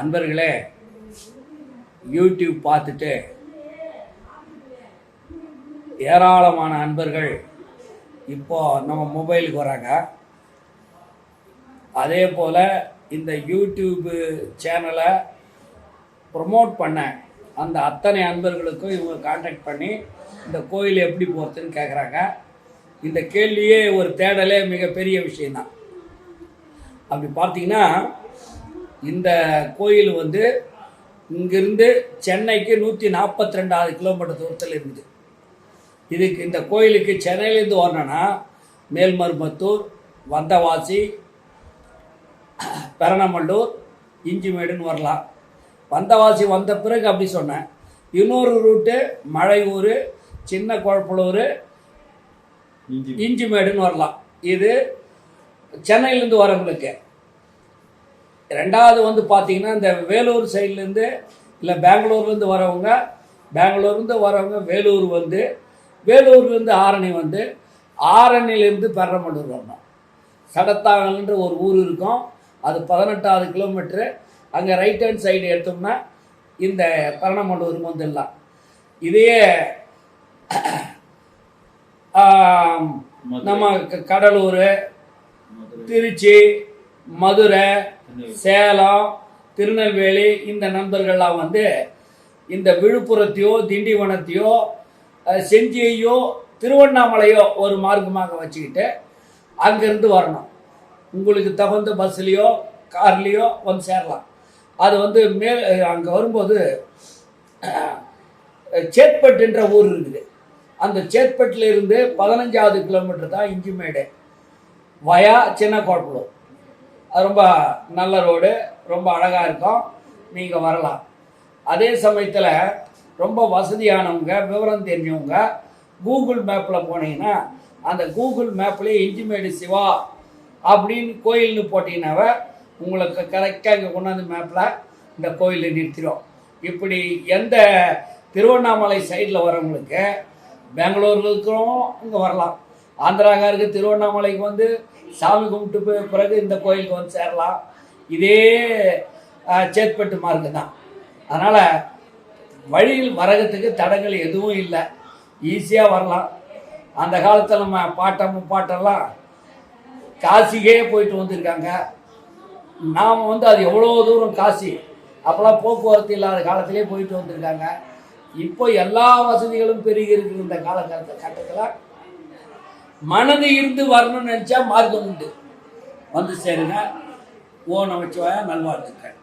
அன்பர்களே யூடியூப் பார்த்துட்டு ஏராளமான அன்பர்கள் இப்போ நம்ம மொபைலுக்கு வராங்க. அதே போல் இந்த யூடியூப்பு சேனலை ப்ரொமோட் பண்ண அந்த அத்தனை அன்பர்களுக்கும் இவங்க காண்டாக்ட் பண்ணி இந்த கோயில் எப்படி போகிறதுன்னு கேட்குறாங்க இந்த கேள்வியே ஒரு தேடலே மிகப்பெரிய விஷயந்தான் அப்படி பார்த்தீங்கன்னா இந்த கோயில் வந்து இங்கிருந்து சென்னைக்கு நூற்றி நாற்பத்தி ரெண்டாவது கிலோமீட்டர் தூரத்தில் இருக்குது. இதுக்கு இந்த கோயிலுக்கு சென்னையிலேருந்து வரணும்னா மேல்மருமத்தூர் வந்தவாசி பெரணமல்லூர் இஞ்சிமேடுன்னு வரலாம். வந்தவாசி வந்த பிறகு அப்படி சொன்னேன். இன்னொரு ரூட்டு மழையூர் சின்ன குழப்பலூர் இஞ்சி இஞ்சிமேடுன்னு வரலாம். இது சென்னையிலேருந்து வரவங்களுக்கு. ரெண்டாவது வந்து பார்த்தீங்கன்னா இந்த வேலூர் சைட்லேருந்து இல்லை பெங்களூர்லேருந்து வரவங்க பெங்களூர்லேருந்து வரவங்க வேலூர் வந்து வேலூர்லேருந்து ஆரணி வந்து ஆரணிலேருந்து பெரம்பலூர் வரணும். சடத்தாங்கல்ன்ற ஒரு ஊர் இருக்கும். அது பதினெட்டாவது கிலோமீட்ரு அங்கே ரைட் ஹேண்ட் சைடு எடுத்தோம்னா இந்த பெரணமல்லூருக்கு வந்துடலாம். ஆம், நம்ம கடலூர் திருச்சி மதுரை சேலம் திருநெல்வேலி இந்த நண்பர்கள்லாம் வந்து இந்த விழுப்புரத்தையோ திண்டிவனத்தையோ செஞ்சியையோ திருவண்ணாமலையோ ஒரு மார்க்கமாக வச்சுக்கிட்டு அங்கேருந்து வரணும். உங்களுக்கு தகுந்த பஸ்லேயோ கார்லேயோ வந்து சேரலாம். அது வந்து மேல் அங்கே வரும்போது சேத்பட்டுன்ற ஊர் இருக்குது. அந்த சேத்பட்டில் இருந்து பதினஞ்சாவது கிலோமீட்டர் தான் இஞ்சிமேடு. வயா சின்ன கோட்டலூர் அது ரொம்ப நல்ல ரோடு ரொம்ப அழகாக இருக்கும். நீங்கள் வரலாம். அதே சமயத்தில் ரொம்ப வசதியானவங்க விவரம் தெரிஞ்சவங்க கூகுள் மேப்பில் போனீங்கன்னா அந்த கூகுள் மேப்லேயே இன்ஜிமேடு சிவா அப்படின்னு கோயில்னு போட்டிங்கனாவே உங்களுக்கு கரெக்டாக இங்கே கொண்டாந்து மேப்பில் இந்த கோயிலில் நிறுத்திடும் இப்படி எந்த திருவண்ணாமலை சைடில் வரவங்களுக்கு பெங்களூரில் இருக்கிறவங்க இங்கே வரலாம். ஆந்திராக்காருக்கு திருவண்ணாமலைக்கு வந்து சாமி கும்பிட்டு போய் பிறகு இந்த கோயிலுக்கு வந்து சேரலாம். இதே சேத்பட்டு மார்க்கு தான். அதனால் வழியில் வரகத்துக்கு தடங்கள் எதுவும் இல்லை. ஈஸியாக வரலாம். அந்த காலத்தில் நம்ம பாட்டம் பாட்டெல்லாம் காசிக்கே போயிட்டு வந்திருக்காங்க. நாம் வந்து அது எவ்வளோ தூரம் காசி? அப்போல்லாம் போக்குவரத்து இல்லாத காலத்திலே போயிட்டு வந்திருக்காங்க. இப்போ எல்லா வசதிகளும் பெருகி இருக்கிற இந்த காலகட்ட கட்டத்தில் மனது இருந்து வரணும்னு நினச்சா மார்க்கம் உண்டு. வந்து சேருங்க ஓ நமச்சிவாய நல்வாழ்த்துக்கள்.